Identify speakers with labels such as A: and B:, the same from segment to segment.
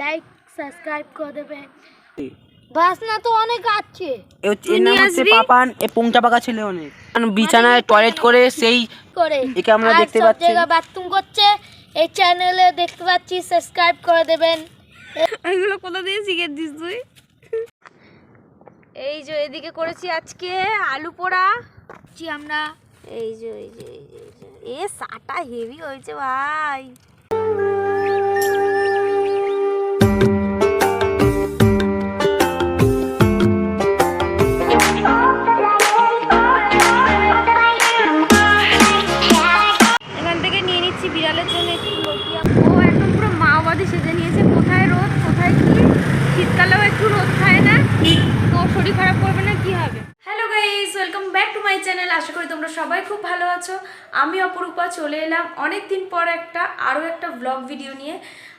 A: Like subscribe করে দেবে। বাস না তো অনেক আছে।
B: এর নাম হচ্ছে পাপান এ পুংটা পাকা ছেলে অনেক। কারণ বিছানায় টয়লেট করে সেই
A: করে।
B: একে আমরা দেখতে পাচ্ছি।
A: জায়গায় বাথরুম করছে। এই চ্যানেলে দেখতে পাচ্ছি সাবস্ক্রাইব করে দেবেন।
C: এইগুলো কোথা দিয়ে শিখে দিস তুই? এই যে এদিকে করেছি আজকে আলু পোড়া।
A: জি আমরা।
C: এই যে এই যে এই যে, এই যে। এ সাটা হেভি হয়েছে ভাই। শরীর খারাপ করবে না কি হবে? চ্যানেল, আশা করি তোমরা সবাই খুব ভালো আছো। আমি অপরূপা, চলে এলাম অনেক দিন পর একটা আরও একটা ব্লগ ভিডিও নিয়ে।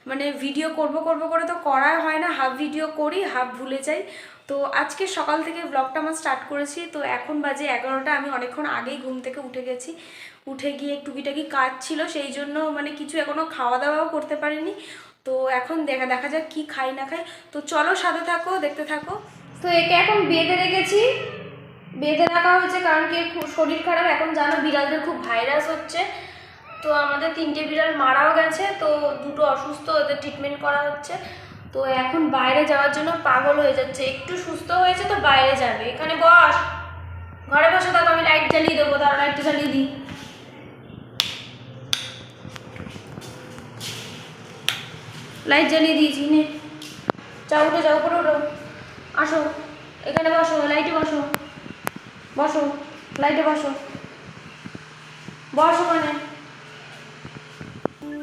C: মানে ভিডিও করব করব করে তো করা হয় না হাফ ভিডিও করি হাফ ভুলে যাই। তো আজকে সকাল থেকে ব্লগটা আমার স্টার্ট করেছি, তো এখন বাজে এগারোটা, আমি অনেকক্ষণ আগেই ঘুম থেকে উঠে গেছি। উঠে গিয়ে টুকিটাকি কাজ ছিল, সেই জন্য মানে কিছু এখনও খাওয়া দাওয়াও করতে পারিনি। তো এখন দেখা দেখা যাক কি খাই না খাই। তো চলো সাথে থাকো, দেখতে থাকো। তো একে এখন বেঁধে রেখেছি। বেঁধে রাখা হয়েছে কারণ কি শরীর খারাপ। এখন জানো বিড়ালদের খুব ভাইরাস হচ্ছে। তো আমাদের তিনটে বিড়াল মারাও গেছে, তো দুটো অসুস্থ, ওদের ট্রিটমেন্ট করা হচ্ছে। তো এখন বাইরে যাওয়ার জন্য পাগল হয়ে যাচ্ছে। একটু সুস্থ হয়েছে তো বাইরে যাবে। এখানে বস। ঘরে বসে দাদা আমি লাইট জ্বালিয়ে দেবো তার লাইটটা জ্বালিয়ে দিই। লাইট জ্বালিয়ে দিয়েছি, নে। যাও উঠো, যাও উপরে উঠো আসো। এখানে বসো লাইটে বসো। বসো লাইটে বসো। বসো মানে?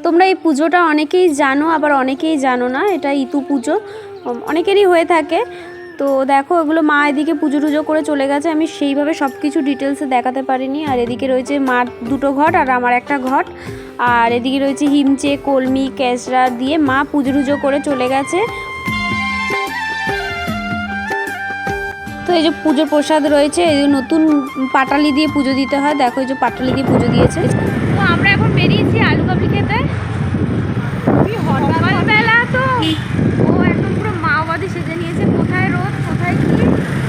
D: তোমরা এই পুজোটা অনেকেই জানো, আবার অনেকেই জানো না, এটা ইতু পুজো। অনেকেরই হয়ে থাকে। তো দেখো, এগুলো মা এদিকে পুজো টুজো করে চলে গেছে। আমি সেইভাবে সব কিছু ডিটেলসে দেখাতে পারিনি। আর এদিকে রয়েছে মার দুটো ঘট আর আমার একটা ঘট। আর এদিকে রয়েছে হিমচে, কলমি, ক্যাসরা দিয়ে মা পুজো টুজো করে চলে গেছে। তো এই যে পুজোর প্রসাদ রয়েছে এই যে নতুন পাটালি দিয়ে পুজো দিতে হয়। দেখো এই যে পাটালি দিয়ে পুজো দিয়েছে।
C: তো আমরা এখন বেরিয়েছি আলু কাবলি খেতে। সকালবেলা তো। ও একদম পুরো মাওবাদী সেজে নিয়েছে। কোথায় রোদ কোথায় কি?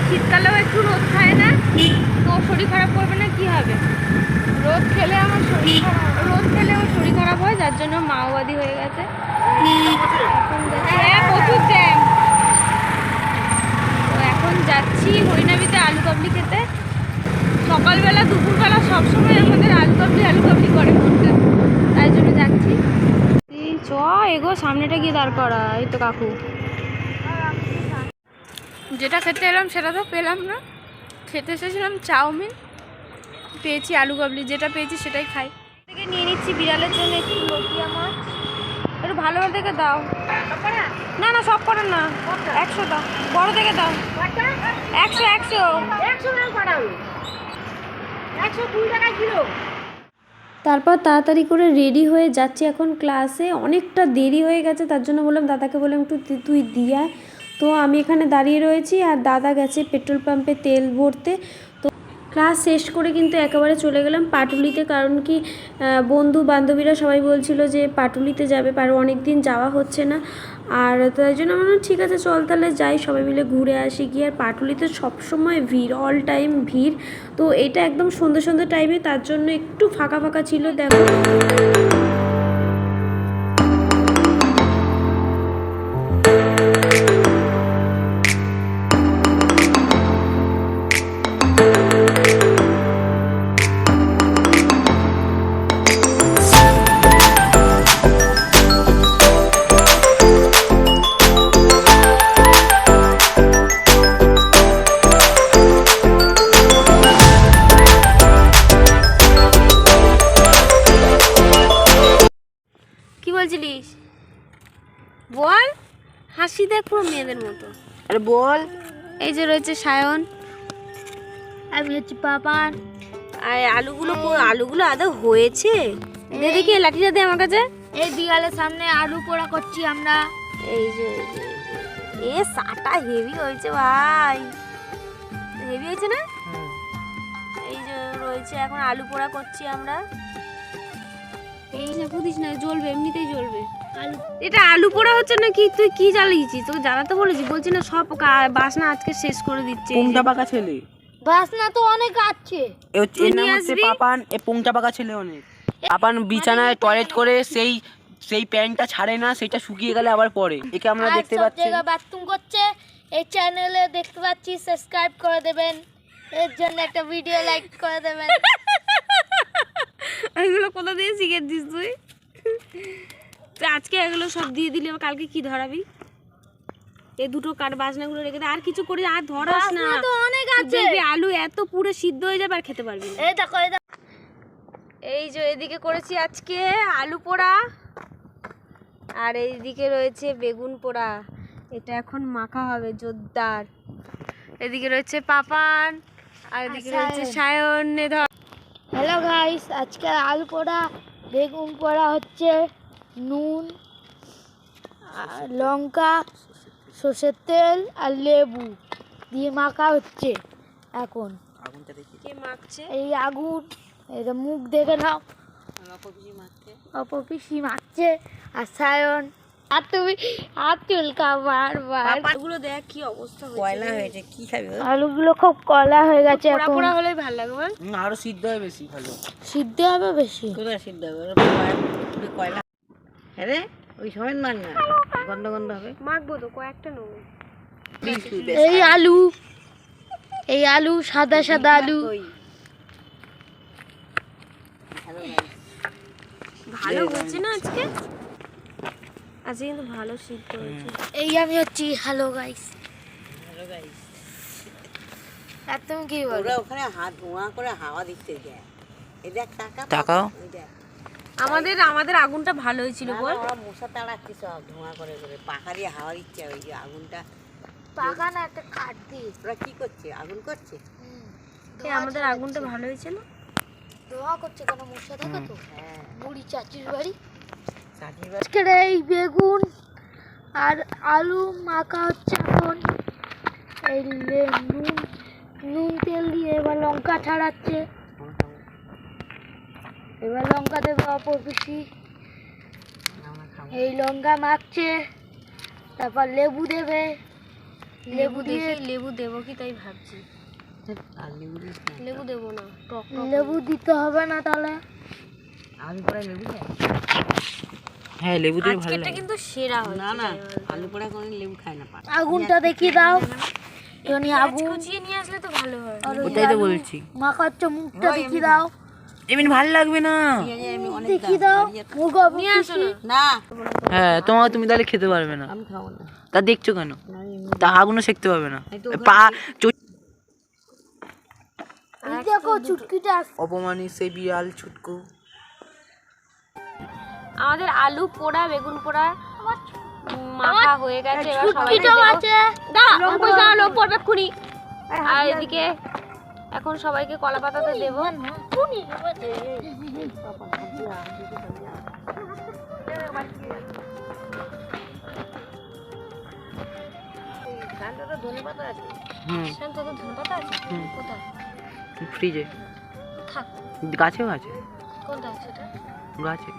C: শীতকালেও একটু রোদ খায় না। তো শরীর খারাপ করবে না কি হবে? রোদ খেলে আমার শরীর খারাপ রোদ খেলে আমার শরীর খারাপ হয় যার জন্য মাওবাদী হয়ে গেছে। হ্যাঁ প্রচুর জ্যাম এখন যাচ্ছি হরিনাবিতে আলু কাবলি খেতে। সকালবেলা, দুপুরবেলা সবসময় আমাদের আলু কাবলি আলু কাবলি করে মনটা তাই জন্য যাচ্ছি। চ এগো সামনেটা গিয়ে দাঁড় করা, এই তো কাকু। যেটা খেতে এলাম, সেটা তো পেলাম না। খেতে এসেছিলাম চাউমিন। পেয়েছি আলু কাবলি, যেটা পেয়েছি সেটাই খাই। থেকে নিয়ে নিচ্ছি বিড়ালের জন্য একটু লটিয়া মাছ একটু ভালো দেখে দাও। না না, সব করে না। একশো দাও। বড় দেখে দাও। একশো একশো।
D: তারপর তাড়াতাড়ি করে রেডি হয়ে যাচ্ছি এখন ক্লাসে অনেকটা দেরি হয়ে গেছে, তার জন্য বললাম, দাদাকে বললাম, একটু তুই দিয়ে। তো আমি এখানে দাঁড়িয়ে রয়েছি, আর দাদা গেছে পেট্রোল পাম্পে তেল ভরতে। ক্লাস শেষ করে কিন্তু একেবারে চলে গেলাম পাটুলিতে, কারণ কি বন্ধু বান্ধবীরা সবাই বলছিল যে পাটুলিতে যাবে, পার অনেক দিন যাওয়া হচ্ছে না। আর তাই জন্য আমার ঠিক আছে, চল তাহলে যাই, সবাই মিলে ঘুরে আসি গিয়ে। আর পাটুলিতে সবসময় ভিড় অল টাইম ভিড়। তো এটা একদম সন্ধ্যে সন্ধ্যে টাইমে তার জন্য একটু ফাঁকা ফাঁকা ছিল, দেখো।
C: বলছিলিস? বল হাসি দেখ পুরো মেয়েদের মতো।
B: আরে বল।
C: এই যে রয়েছে সায়ন।
A: আমি হচ্ছে পাপান।
C: আর আলুগুলো আলুগুলো আদৌ হয়েছে? দে দেখি লাঠিটা দে আমার কাছে।
A: এই বিড়ালের সামনে আলু পোড়া করছি আমরা।
C: এই যে এই যে। এ সাটা হেভি হয়েছে ভাই। হেভি হয়েছে না? এই যে রয়েছে এখন আলু পোড়া করছি আমরা। এই না পুদিস না জ্বলবে এমনিতেই জ্বলবে।
A: আলু।
C: এটা আলু পোড়া হচ্ছে না কি তুই কি জ্বালিয়েছিস? তোকে জ্বালাতে বলেছি বলছি না সব বাসনা আজকে শেষ করে দিচ্ছে।
B: পুংটা পাকা ছেলে।
A: বাসনা তো অনেক আছে।
B: এর নাম হচ্ছে পাপান এ পুংটা পাকা ছেলে অনেক। পাপান বিছানায় টয়লেট করে সেই সেই প্যান্টটা ছাড়ে না সেটা শুকিয়ে গেলে আবার পরে। একে আমরা দেখতে
A: সব
B: পাচ্ছি।
A: জায়গায় বাথরুম করছে। এই চ্যানেলে দেখতে পাচ্ছি সাবস্ক্রাইব করে দেবেন। এর জন্য একটা ভিডিও লাইক করে দেবেন।
C: এগুলো কোথা দিয়ে শিখেছিস তুই? তুই আজকে এগুলো সব দিয়ে দিলি কালকে কি ধরাবি? এই দুটো কাঠ বাজনাগুলো রেখে দে আর কিছু করি আর ধরাস না।
A: তো অনেক আছে।
C: আলু এত পুরো সিদ্ধ হয়ে যাবে আর খেতে পারবি না।
A: এই দেখো এই
C: এই যে এদিকে করেছি আজকে আলু পোড়া আর এইদিকে রয়েছে বেগুন পোড়া। এটা এখন মাখা হবে জোরদার। এদিকে রয়েছে পাপান আর এদিকে রয়েছে সায়ন। ধর
A: হ্যালো গাইস আজকে আলু পোড়া বেগুন পোড়া হচ্ছে নুন আর লঙ্কা সর্ষের তেল আর লেবু দিয়ে মাখা হচ্ছে এখন।
B: আগুনটা দেখি।
C: কে মাখছে?
A: এই আগুন এটা মুখ দেখে নাও। অপপিসি মাখছে আর সায়ন আর তুমি হাত চুলকা বারবার
C: এগুলো দেখ কি অবস্থা হয়েছে
B: হয়েছে কি খাবি
A: আলুগুলো খুব কলা হয়ে গেছে এখন।
C: পোড়া হলেই ভালো লাগবে বল।
B: আরও সিদ্ধ হয় বেশি ভালো।
A: সিদ্ধ হবে বেশি।
B: কোথায় সিদ্ধ হবে? কয়লা হ্যাঁ রে ওই সময় মার না গন্ধ গন্ধ হবে।
C: মাখবো তো কয়েকটা নেব।
A: এই আলু এই আলু সাদা সাদা আলু।
C: ভালো হয়েছে না আজকে? আজকে কিন্তু ভালো সিদ্ধ হয়েছে
A: এই আমি হচ্ছি হ্যালো গাইস হ্যালো গাইস আর তুমি কি বলো?
E: ওখানে হাত ধোঁয়া করে হাওয়া দিতে দেয় এই দেখ টাকা
B: তাকাও।
E: দেখ।
C: আমাদের আমাদের আগুনটা ভালো হয়েছিল বল।
E: ওরা মশা তাড়াচ্ছে সব ধোঁয়া করে করে। পাখা দিয়ে হাওয়া দিচ্ছে ওই যে আগুনটা।
A: পাকা না একটা কাঠ দিয়ে।
E: ওরা কি করছে? আগুন করছে?
C: আমাদের আগুনটা ভালো হয়েছে না
A: দোয়া করছে কেন মশা থাকে তো?
E: হ্যাঁ।
A: বুড়ি চাচির বাড়ি। আজকের এই বেগুন আর আলু মাখা হচ্ছে এখন। এই লে- নুন নুন তেল দিয়ে এবার লঙ্কা ছাড়াচ্ছে। এবার লঙ্কা দেবে অপর পিসি। এই লঙ্কা মাখছে। তারপর লেবু দেবে। লেবু দিয়ে
C: লেবু দেবো কি তাই ভাবছি। লেবু দেবো না
A: লেবু দিতে হবে না তাহলে।
E: আমি পোড়া লেবু দেয়?
B: হ্যাঁ লেবু দিয়ে ভালো লাগে।
C: কিন্তু সেরা হয়েছে
E: না না আলু পোড়া কোনো লেবু খায় না পারে
A: আগুনটা দেখিয়ে দাও। এখানে আগুন।
C: কুচিয়ে নিয়ে আসলে তো ভালো হয়।
B: ওটাই তো বলছি।
A: মাখাচ্ছে মুখটা দেখিয়ে দাও।
B: এমনি ভালো লাগবে না।
A: দেখিয়ে দাও। মুখ
C: নিয়ে আসো না।
B: হ্যাঁ তোমার তুমি তাহলে খেতে পারবে না।
E: আমি খাব না।
B: তা দেখছ কেন? তা আগুনও শিখতে পারবে না। পা
A: দেখো। চুটকিটা।
B: অপমানি সেই বিড়াল ছুটকু
C: আমাদের আলু পোড়া বেগুন পোড়া মাখা হয়ে গেছে এবার সবাই
A: আছে।
C: পড়বে আর এদিকে এখন সবাইকে কলা পাতাতে দেবো।
B: ফ্রিজে। গাছেও আছে।
C: কোনটা সেটা
B: গাছে।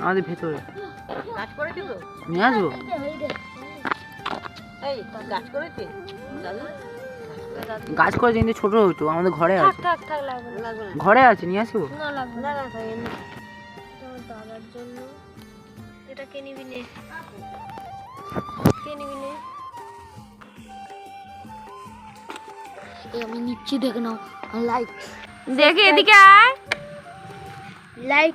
B: আমাদের ভেতরে।
E: গাছ করেছে তো?
B: নিয়ে আসব।
E: এই গাছ করেছে?
B: গাছ করে কিন্তু ছোট হতো আমাদের ঘরে
C: থাক
B: আছে।
C: থাক থাক লাগবে না।
E: লাগবে না।
B: ঘরে আছে নিয়ে আসব?
C: দাদার জন্য এটা কে নিবি নে? কে নিবি নে?
A: আমি নিচ্ছি দেখে নাও। লাইক
C: দেখে এদিকে আয়।
A: লাইক